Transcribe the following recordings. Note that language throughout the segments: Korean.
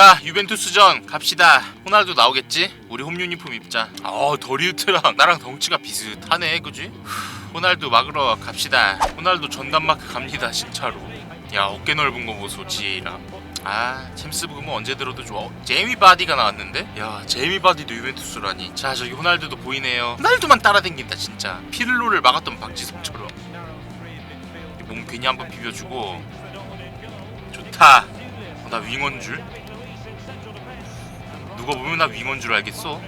자 유벤투스전 갑시다. 호날두 나오겠지? 우리 홈 유니폼 입자. 어 더리우트랑 나랑 덩치가 비슷하네 그지? 후, 호날두 막으러 갑시다. 호날두 전담 마크 갑니다 진짜로. 야 어깨 넓은 거 보소 지혜랑. 아 챔스 부금은 언제 들어도 좋아. 어, 제이미 바디가 나왔는데? 야 제이미 바디도 유벤투스라니. 자 저기 호날두도 보이네요. 호날두만 따라댕긴다 진짜. 피를로를 막았던 박지성처럼. 몸 괜히 한번 비벼주고. 좋다. 어, 나 윙어인 줄? 누가 보면 나 윙어인 줄 알겠어?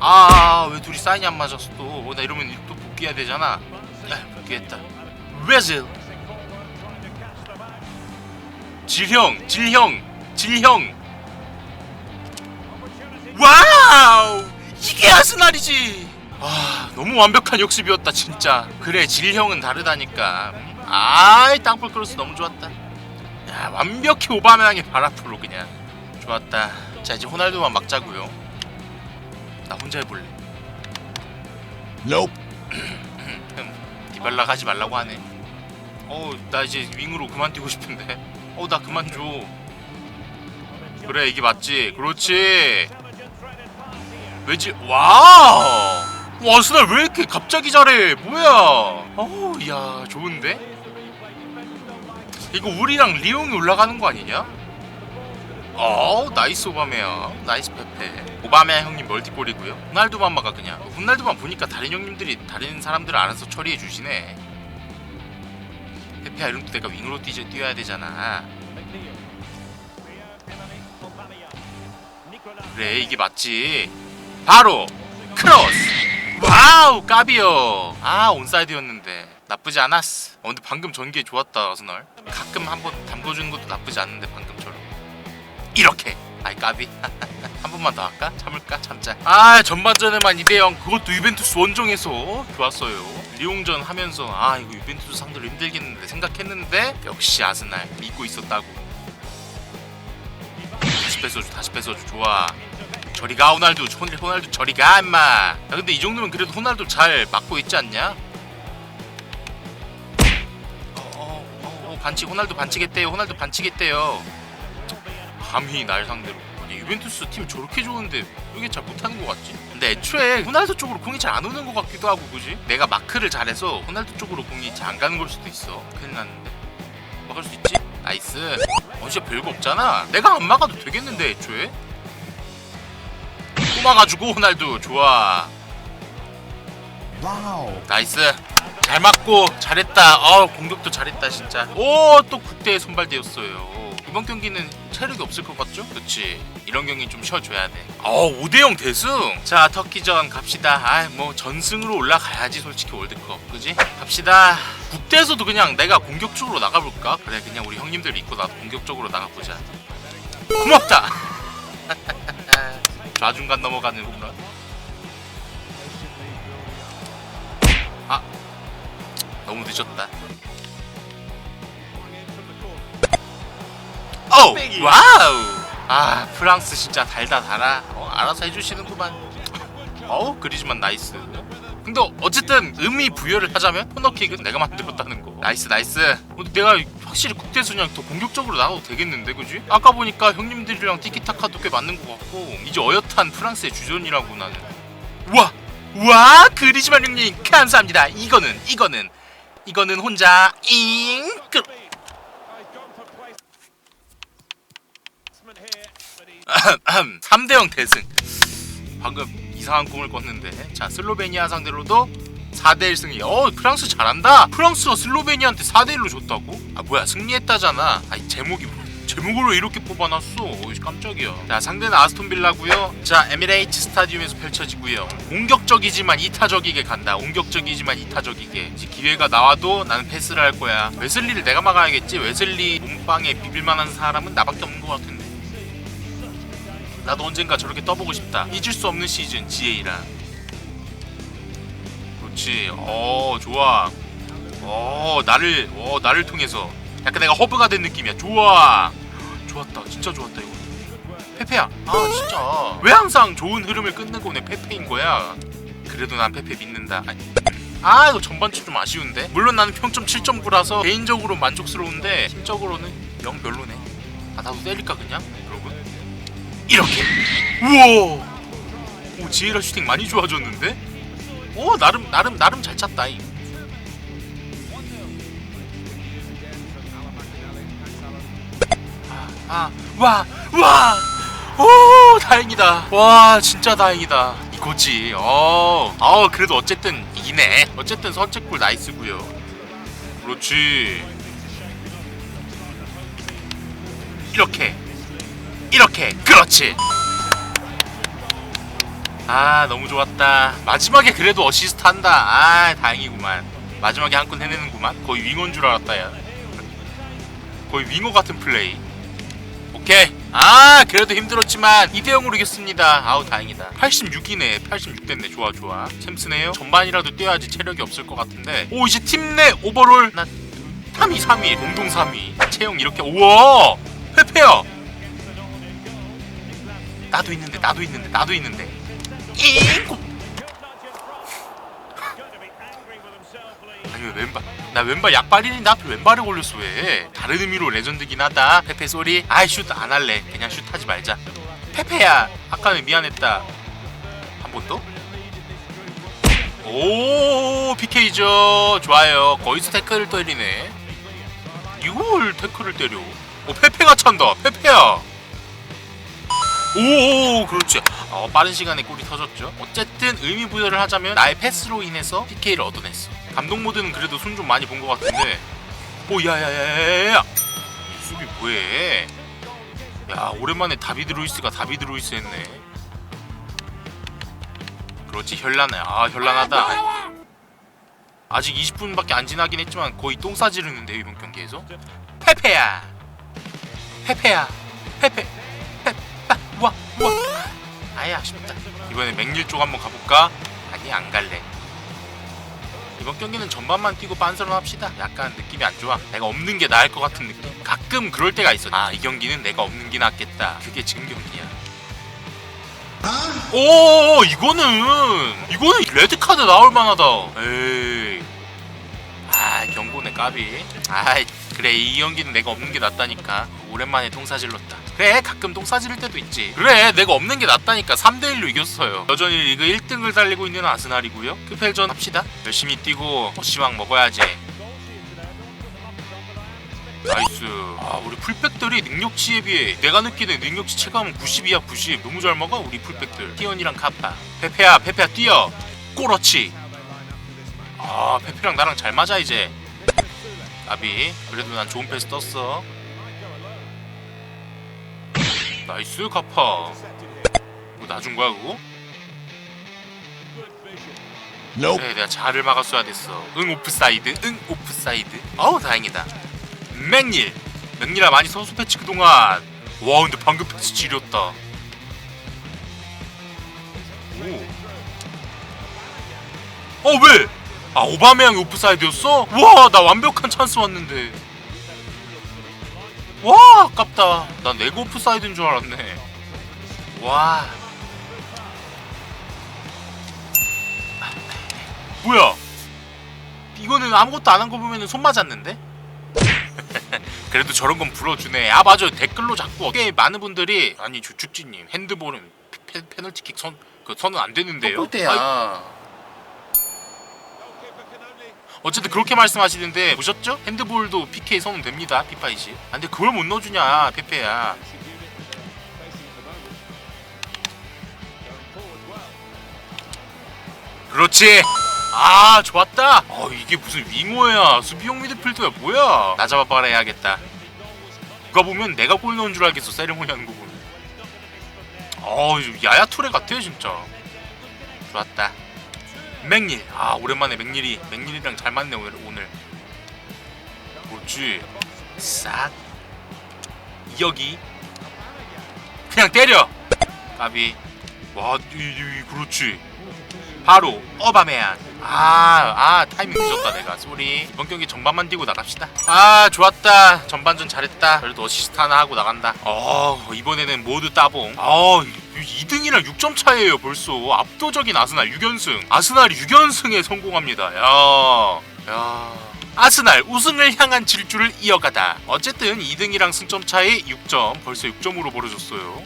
아왜 둘이 사인이 안 맞았어 또? 어, 나 이러면 또 복귀해야 되잖아. 야 복귀했다. 웨즐 질형 질형 질형. 와우! 이게 아스날이지! 아 너무 완벽한 역습이었다 진짜. 그래 질형은 다르다니까. 아이 땅볼 크로스 너무 좋았다. 야 완벽히 오바메양의 발 앞으로 그냥. 좋았다 자 이제 호날두만 막자고요. 나 혼자 해볼래. Nope. 흠, 디발라 가지 말라고 하네. 어나 이제 윙으로 그만 뛰고 싶은데. 어 나 그만 줘. 그래 이게 맞지. 그렇지. 왜지? 와우! 와 아스날 왜 이렇게 갑자기 잘해? 뭐야? 어우 야 좋은데? 이거 우리랑 리옹이 올라가는 거 아니냐 어 나이스 오바메야. 나이스 페페. 오바메 형님 멀티골이고요. 호날두 맘마가 그냥. 호날두 만 보니까 다른 형님들이 다른 사람들을 알아서 처리해 주시네. 페페야 또 내가 윙으로 뛰, 뛰어야 되잖아. 그래 이게 맞지. 바로 크로스! 와우 까비요. 아 온사이드였는데. 나쁘지 않았어. 어 근데 방금 전개 좋았다 아스널 가끔 한번 담궈주는 것도 나쁘지 않은데 방금처럼 이렇게. 아이 까비. 한 번만 더 할까? 참을까? 참자. 아 전반전에만 2대0 그것도 유벤투스 원정에서. 좋았어요. 리옹전 하면서 아 이거 유벤투스 상대로 힘들겠는데 생각했는데 역시 아스날 믿고 있었다고. 다시 뺏어줘 다시 뺏어줘. 좋아. 저리 가 호날두 호- 호날두 저리 가 임마. 야 근데 이 정도면 그래도 호날두 잘 막고 있지 않냐? 어, 어, 어, 어 반칙 호날두 반칙했대요. 호날두 반칙했대요 감히 날 상대로. 아니, 유벤투스 팀 저렇게 좋은데 이게 잘 못하는 것 같지? 근데 애초에 호날두 쪽으로 공이 잘 안 오는 것 같기도 하고 그지? 내가 마크를 잘해서 호날두 쪽으로 공이 잘 안 가는 걸 수도 있어. 큰일 났는데. 막을 수 있지? 나이스. 어 진짜 별거 없잖아. 내가 안 막아도 되겠는데 애초에? 또 막아주고 호날두. 좋아. Wow. 나이스. 잘 맞고 잘했다. 어 공격도 잘했다 진짜. 오 또 국대에 선발되었어요 이번 경기는 체력이 없을 것 같죠? 그렇지 이런 경기 좀 쉬어줘야 돼 어 5대0 대승. 자 터키전 갑시다. 아 뭐 전승으로 올라가야지 솔직히 월드컵. 그지? 갑시다. 국대에서도 그냥 내가 공격적으로 나가볼까? 그래 그냥 우리 형님들 믿고 나도 공격적으로 나가보자. 고맙다. 좌중간 넘어가는 홈런. 아 너무 늦었다. 오 와우. 아 프랑스 진짜 달다 달아. 어, 알아서 해주시는구만. 어우 그리지만 나이스. 근데 어쨌든 의미 부여를 하자면 코너킥은 내가 만들었다는 거. 나이스 나이스. 근데 내가 확실히 국대에서 그냥 더 공격적으로 나가도 되겠는데 그지? 아까 보니까 형님들이랑 티키타카도 꽤 맞는 것 같고 이제 어엿한 프랑스의 주전이라고 나는. 와! 와 그리지만 형님 감사합니다 이거는 이거는 이거는 혼자 잉크 3대0 대승. 방금 이상한 꿈을 꿨는데. 자 슬로베니아 상대로도 4대1 승리. 어 프랑스 잘한다. 프랑스가 슬로베니아한테 4대1로 줬다고? 아 뭐야 승리했다잖아. 아이 제목이 뭐 제목으로 이렇게 뽑아놨어. 어이 깜짝이야. 자 상대는 아스톤 빌라고요. 자 에미레이츠 스타디움에서 펼쳐지고요. 공격적이지만 이타적이게 간다. 공격적이지만 이타적이게. 이제 기회가 나와도 나는 패스를 할 거야. 웨슬리를 내가 막아야겠지? 웨슬리 몸빵에 비빌만한 사람은 나밖에 없는 것 같은데 나도 언젠가 저렇게 떠보고 싶다. 잊을 수 없는 시즌 GA랑 그렇지. 어 좋아. 어 나를 어 나를 통해서. 약간 내가 허브가 된 느낌이야. 좋아. 좋았다. 진짜 좋았다 이거. 페페야. 아 진짜. 왜 항상 좋은 흐름을 끊는 거내 페페인 거야? 그래도 난 페페 믿는다. 아니. 아 이거 전반전 좀 아쉬운데? 물론 나는 평점 7.9라서 개인적으로 만족스러운데 팀적으로는 영 별로네. 아 나도 때릴까 그냥? 이렇게 우와 오 지혜라 슈팅 많이 좋아졌는데? 오 나름 나름 나름 잘 찼다잉 아, 와, 와, 오, 다행이다. 와, 진짜 다행이다. 이거지. 어, 어, 그래도 어쨌든 이기네. 어쨌든 선책골 나이스고요. 그렇지. 이렇게, 이렇게, 그렇지. 아, 너무 좋았다. 마지막에 그래도 어시스트 한다. 아, 다행이구만. 마지막에 한 건 해내는구만. 거의 윙어인 줄 알았다, 야. 거의 윙어 같은 플레이. 오케이. 아 그래도 힘들었지만 2대0으로 이겼습니다. 아우 다행이다. 86이네. 86 됐네. 좋아 좋아. 챔스네요. 전반이라도 뛰어야지 체력이 없을 것 같은데. 오 이제 팀 내 오버롤 나 3위 3위 공동 3위. 채용 이렇게 우와 회페야. 나도 있는데 나도 있는데 나도 있는데. 잉 아니 왜 왼발 나 왼발 약발이니? 나 왼발에 걸렸어 왜? 다른 의미로 레전드긴 하다. 페페 소리. 아이 슛 안 할래. 그냥 슛 하지 말자. 페페야 아까는 미안했다. 한 번 더? 오 PK죠. 좋아요. 거기서 태클을 때리네. 이걸 태클을 때려. 오 페페가 찬다. 페페야 오 그렇지 어, 빠른 시간에 골이 터졌죠. 어쨌든 의미 부여를 하자면 나의 패스로 인해서 PK를 얻어냈어. 감독 모드는 그래도 손 좀 많이 본 것 같은데. 오 야야야야야야. 수비 뭐해? 야 오랜만에 다비드 루이스가 다비드 루이스 했네. 그렇지 현란해. 아 현란하다. 아직 20분밖에 안 지나긴 했지만 거의 똥 싸지르는데 이번 경기에서. 페페야. 페페야. 페페 아예 아쉽다. 이번에 맥릴 쪽 한번 가볼까? 아니 안 갈래. 이번 경기는 전반만 뛰고 빤스런 합시다. 약간 느낌이 안 좋아. 내가 없는 게 나을 것 같은 느낌. 가끔 그럴 때가 있어. 아 이 경기는 내가 없는 게 낫겠다. 그게 지금 경기야. 오 이거는 이거는 레드 카드 나올 만하다. 에이 까비. 아이 그래 이 경기는 내가 없는 게 낫다니까. 오랜만에 똥사질렀다. 그래 가끔 똥사지를 때도 있지. 그래 내가 없는 게 낫다니까. 3대1로 이겼어요. 여전히 리그 1등을 달리고 있는 아스날이고요. 크펠전 합시다. 열심히 뛰고 어시왕 먹어야지. 나이스. 아 우리 풀백들이 능력치에 비해 내가 느끼는 능력치 체감은 90이야 90 너무 잘 먹어 우리 풀백들. 티언이랑 카파. 페페야 페페야 뛰어. 꼬렇지 아 페페랑 나랑 잘 맞아 이제 아비. 그래도 난 좋은 패스 떴어. 나이스 카파. 뭐 놔준 거야 그거? 그래 내가 잘을 막았어야 됐어. 응 오프사이드 응 오프사이드. 어우 다행이다. 맥닐 맥닐아 많이 선수 패치 그동안. 와 근데 방금 패치 지렸다. 오. 어 왜? 아 오바메양이 오프사이드였어? 와 나 완벽한 찬스 왔는데. 와 아깝다. 난 내가 오프사이드인 줄 알았네. 와. 뭐야? 이거는 아무것도 안 한 거 보면 손 맞았는데? 그래도 저런 건 불어주네. 아 맞아. 댓글로 자꾸 꽤 많은 분들이 아니 주축지님 핸드볼은 페, 페널티킥 선, 그 선은 안 되는데요? 야 어쨌든 그렇게 말씀하시는데 보셨죠? 핸드볼도 PK 선은 됩니다 피파 20 아, 근데 그걸 못 넣어주냐 페페야. 그렇지. 아 좋았다. 어 이게 무슨 윙어야. 수비형 미드필더야 뭐야. 나 잡아봐라 해야겠다. 누가 보면 내가 골 넣은 줄 알겠어 세레모니 하는 거 보면. 어 야야 투레 같아 진짜. 좋았다 맥릴 아 오랜만에 맥릴이 맥릴이랑 잘 맞네 오늘 오늘. 그렇지 싹. 여기. 그냥 때려. 까비. 와 이, 이, 그렇지. 바로 어바메양 아아 타이밍 늦었다 내가. 쏘리. 이번 경기 전반만 뛰고 나갑시다. 아 좋았다. 전반전 잘했다. 그래도 어시스트 하나 하고 나간다. 어 이번에는 모두 따봉. 어 2등이랑 6점 차이에요 벌써 압도적인 아스날 6연승 아스날이 6연승에 성공합니다 야 야 아스날 우승을 향한 질주를 이어가다. 어쨌든 2등이랑 승점 차이 6점, 벌써 6점으로 벌어졌어요.